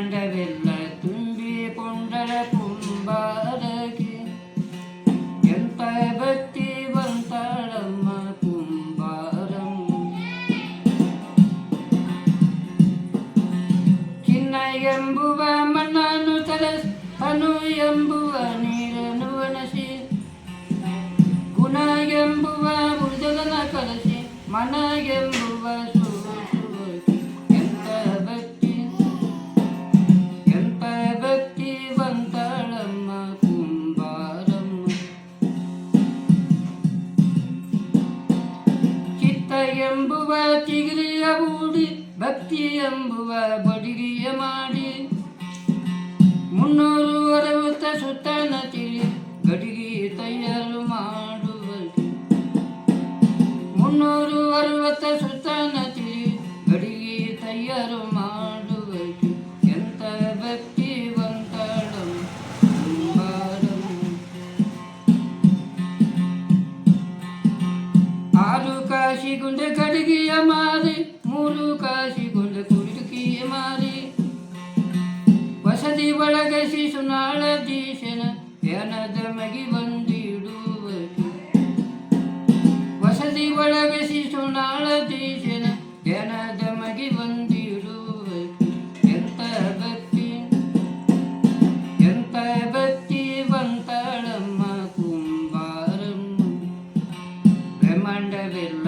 ಬ್ರಹ್ಮಾಂಡವೆಲ್ಲ ತುಂಬಿ ಪೊಂಡರ ಪುಂಬಾರಕ್ಕೆ ಎಂತ ಭಕ್ತಿ ಬಂತಾಳಮ್ಮ ಪುಂಬಾರಂ ಚಿನ್ನ ಎಂಬುವ ಮಣ್ಣನ್ನು ತಲಸ್ ಅನು ಎಂಬುವ ನೀರನ್ನು ಅನಸಿ ಗುಣ ಎಂಬುವ ಬುರ್ಜಲನ ಕಲಸಿ ಮನ ಎಂಬುವ ಎಂಬುವ ತಿಗಿರಿಯ ಹೂಡಿ, ಭಕ್ತಿ ಎಂಬುವ ಬಡಿಗೆಯ ಮಾಡಿ. ಮುನ್ನೂರು ಅರವತ್ತ ಸುತ್ತನ ತಿಳಿ, ಗಡಿಗೆ ತಯಾರು ಮಾಡುವ ಮುನ್ನೂರು ಅರವತ್ತ ಸುತ್ತನ ತಿಳಿ, ಗಡಿಗೆ ತಯಾರು ಮಾಡುವಕ್ಕೆ ಕಾಶಿ ಗುಂಡ ಕಡಿಗೆಯ ಮಾರಿ ಮೂರು ಕಾಶಿ ಗುಂಡ ಕುಡುಕಿಯ ಮಾರಿ. ವಸತಿ ಒಳಗಸಿ ಸುನಾಳ ದೀಶನ ವ್ಯಾನದ ಮಗಿ ಬಂದಿಡುವರು ವಸತಿ ಒಳಗಸಿ ಸುನಾಳ ದೀಶನ ವ್ಯಾನದ ಮಗಿ ಬಂದಿಡುವರು ಎಂತ ಭಕ್ತಿ ಎಂತ ಭಕ್ತಿ ಬಂತಾಳಮ್ಮ ಕುಂಬಾರಮ್ಮ ಬ್ರಹ್ಮಾಂಡವೆಲ್ಲ